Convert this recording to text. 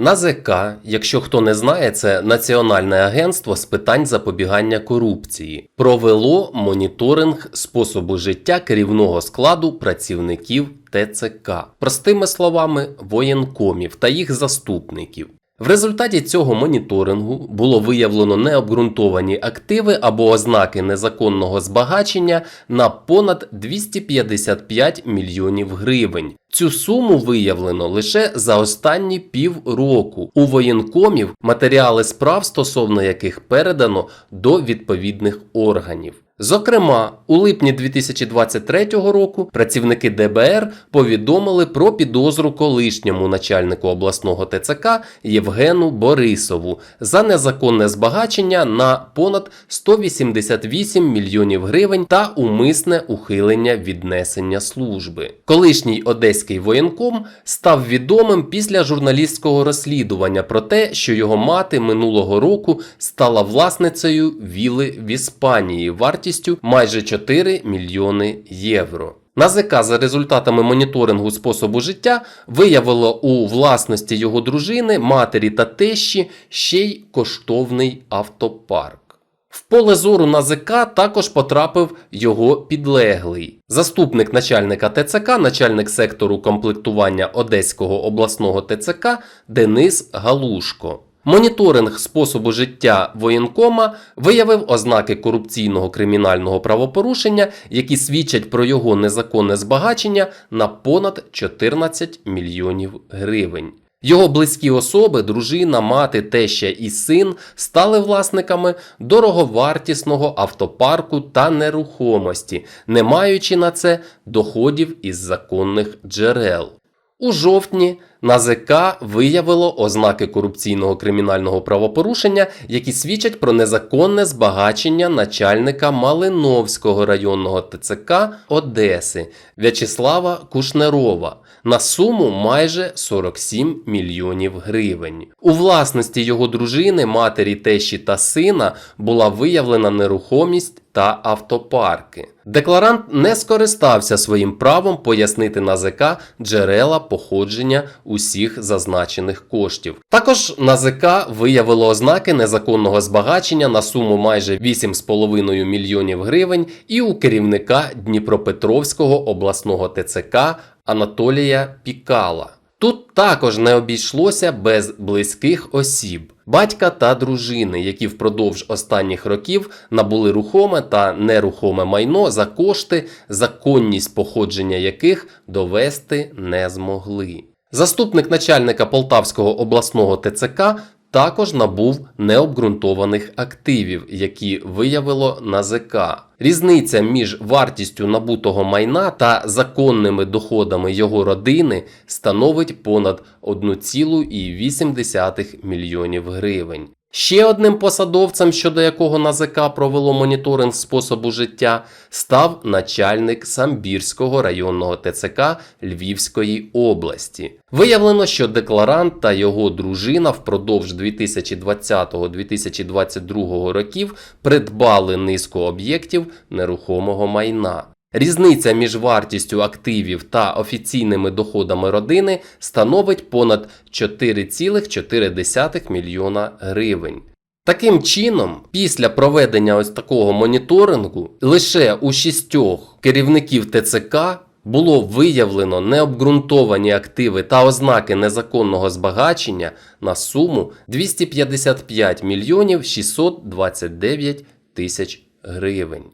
НАЗК, якщо хто не знає, це Національне агентство з питань запобігання корупції, провело моніторинг способу життя керівного складу працівників ТЦК, простими словами, воєнкомів та їх заступників. В результаті цього моніторингу було виявлено необґрунтовані активи або ознаки незаконного збагачення на понад 255 мільйонів гривень. Цю суму виявлено лише за останні півроку. У воєнкомів матеріали справ, стосовно яких передано до відповідних органів. Зокрема, у липні 2023 року працівники ДБР повідомили про підозру колишньому начальнику обласного ТЦК Євгену Борисову за незаконне збагачення на понад 188 мільйонів гривень та умисне ухилення від несення служби. Колишній одеський воєнком став відомим після журналістського розслідування про те, що його мати минулого року стала власницею віли в Іспанії вартістю майже 4 мільйони євро. НАЗК за результатами моніторингу способу життя виявило у власності його дружини, матері та тещі ще й коштовний автопарк. В поле зору НАЗК також потрапив його підлеглий. Заступник начальника ТЦК, начальник сектору комплектування Одеського обласного ТЦК Денис Галушко. Моніторинг способу життя воєнкома виявив ознаки корупційного кримінального правопорушення, які свідчать про його незаконне збагачення на понад 14 мільйонів гривень. Його близькі особи, дружина, мати, теща і син стали власниками дороговартісного автопарку та нерухомості, не маючи на це доходів із законних джерел. У жовтні НАЗК виявило ознаки корупційного кримінального правопорушення, які свідчать про незаконне збагачення начальника Малиновського районного ТЦК Одеси В'ячеслава Кушнерова на суму майже 47 мільйонів гривень. У власності його дружини, матері, тещі та сина була виявлена нерухомість та автопарки. Декларант не скористався своїм правом пояснити НАЗК джерела походження усіх зазначених коштів. Також НАЗК виявило ознаки незаконного збагачення на суму майже 8,5 мільйонів гривень і у керівника Дніпропетровського обласного ТЦК Анатолія Пікала. Тут також не обійшлося без близьких осіб, батька та дружини, які впродовж останніх років набули рухоме та нерухоме майно за кошти, законність походження яких довести не змогли. Заступник начальника Полтавського обласного ТЦК також набув необґрунтованих активів, які виявило НАЗК. Різниця між вартістю набутого майна та законними доходами його родини становить понад 1,8 мільйонів гривень. Ще одним посадовцем, щодо якого НАЗК провело моніторинг способу життя, став начальник Самбірського районного ТЦК Львівської області. Виявлено, що декларант та його дружина впродовж 2020-2022 років придбали низку об'єктів нерухомого майна. Різниця між вартістю активів та офіційними доходами родини становить понад 4,4 мільйона гривень. Таким чином, після проведення ось такого моніторингу, лише у шістьох керівників ТЦК було виявлено необґрунтовані активи та ознаки незаконного збагачення на суму 255 мільйонів 629 тисяч гривень.